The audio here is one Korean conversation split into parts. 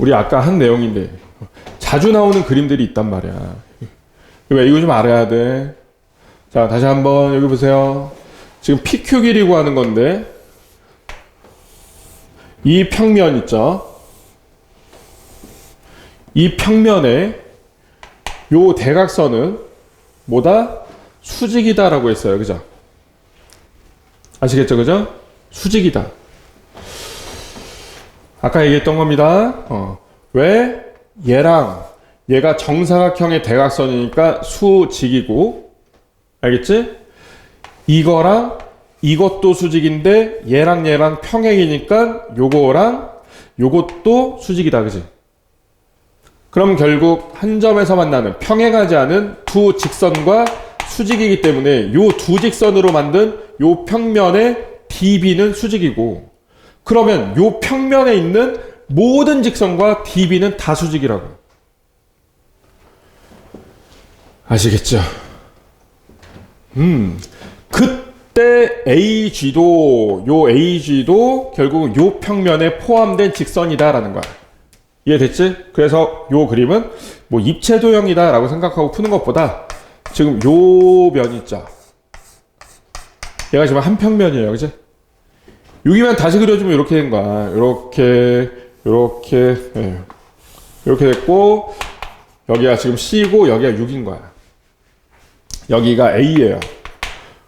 우리 아까 한 내용인데 자주 나오는 그림들이 있단 말이야. 왜 이거 좀 알아야 돼. 자, 다시 한번 여기 보세요. 지금 PQ 길이고 하는 건데 이 평면 있죠? 이 평면에 요 대각선은 뭐다? 수직이다라고 했어요. 그죠? 아시겠죠? 그죠? 수직이다. 아까 얘기했던 겁니다. 어. 왜 얘랑 얘가 정사각형의 대각선이니까 수직이고 알겠지? 이거랑 이것도 수직인데 얘랑 얘랑 평행이니까 요거랑 요것도 수직이다. 그지? 그럼 결국 한 점에서 만나는 평행하지 않은 두 직선과 수직이기 때문에 요 두 직선으로 만든 요 평면의 DB는 수직이고 그러면 요 평면에 있는 모든 직선과 DB는 다 수직이라고. 아시겠죠? 음, 그때 AG도 요 AG도 결국은 요 평면에 포함된 직선이다라는 거야. 이해됐지? 그래서 요 그림은 뭐 입체 도형이다라고 생각하고 푸는 것보다 지금 요 면 있죠. 얘가 지금 한 평면이에요, 그지? 여기만 다시 그려주면 이렇게 된 거야. 이렇게, 이렇게, 예. 이렇게 됐고 여기가 지금 C고 여기가 6인 거야. 여기가 A예요.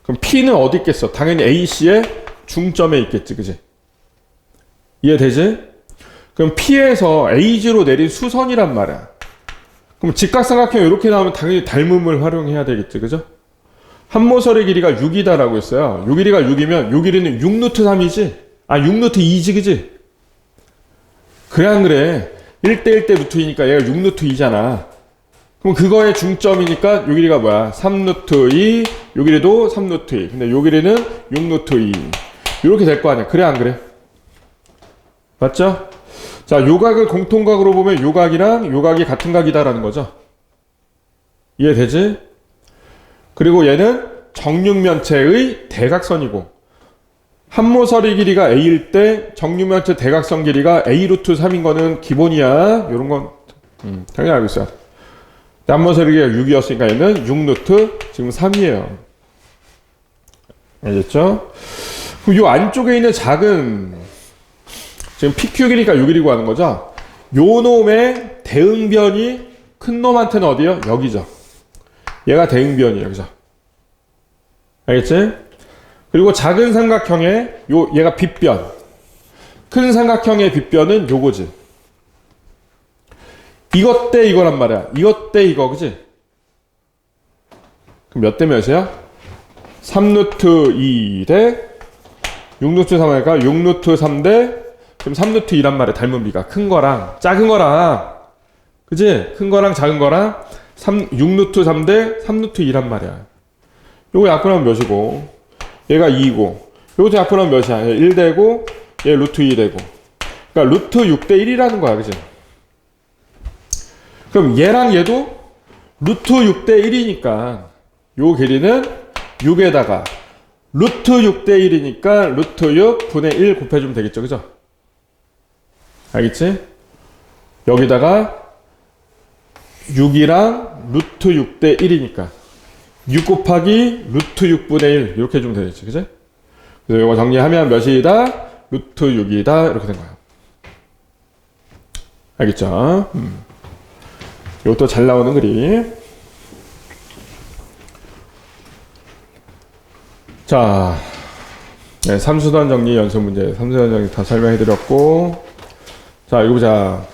그럼 P는 어디 있겠어? 당연히 AC의 중점에 있겠지, 그지? 이해되지? 그럼 P에서 AG로 내린 수선이란 말이야. 그럼 직각삼각형 이렇게 나오면 당연히 닮음을 활용해야 되겠지, 그죠? 한모설의 길이가 6이다라고 했어요. 요 길이가 6이면 요 길이는 6루트 3이지? 아, 6루트 2지, 그지? 그래, 안 그래? 1대1 대 루트이니까 얘가 6루트 2잖아. 그럼 그거의 중점이니까 요 길이가 뭐야? 3루트 2, 요 길이도 3루트 2. 근데 요 길이는 6루트 2. 이렇게 될 거 아니야. 그래, 안 그래? 맞죠? 자, 요각을 공통각으로 보면 요각이랑 요각이 같은 각이다라는 거죠. 이해되지? 그리고 얘는 정육면체의 대각선이고 한모서리 길이가 a일 때 정육면체 대각선 길이가 a 루트 3인 거는 기본이야. 이런 건 음, 당연히 알고 있어요. 한모서리 길이가 6이었으니까 얘는 6 루트 지금 3이에요. 알겠죠? 그럼 요 안쪽에 있는 작은 지금 PQ 길이가 6이라고 하는 거죠. 요 놈의 대응변이 큰 놈한테는 어디요? 여기죠. 얘가 대응변이에요. 그죠? 알겠지? 그리고 작은 삼각형의 요 얘가 빗변. 큰 삼각형의 빗변은 요거지. 이것 대 이거란 말이야. 이것 대 이거, 그지? 그럼 몇 대 몇이야? 3루트 2 대 6루트 3할까? 6루트 3 대 그럼 3루트 2란 말이야. 닮은 비가. 큰 거랑 작은 거랑 그지? 큰 거랑 작은 거랑 3, 6루트 3대 3루트 2란 말이야. 요거 약분하면 몇이고, 얘가 2고, 요것도 약분하면 몇이야? 얘 1되고, 얘 루트 2 되고. 그러니까 루트 6대 1이라는 거야, 그지? 그럼 얘랑 얘도 루트 6대 1이니까, 요 길이는 6에다가, 루트 6대 1이니까, 루트 6 분의 1 곱해주면 되겠죠, 그죠? 알겠지? 여기다가, 6이랑 루트 6대 1이니까. 6 곱하기 루트 6분의 1 이렇게 해주면 되겠지 그지? 그래서 이거 정리하면 몇이다? 루트 6이다? 이렇게 된 거야. 알겠죠? 음. 이것도 잘 나오는 그림 자. 네, 삼수단 정리 연습 문제. 삼수단 정리 다 설명해 드렸고. 자 이거 보자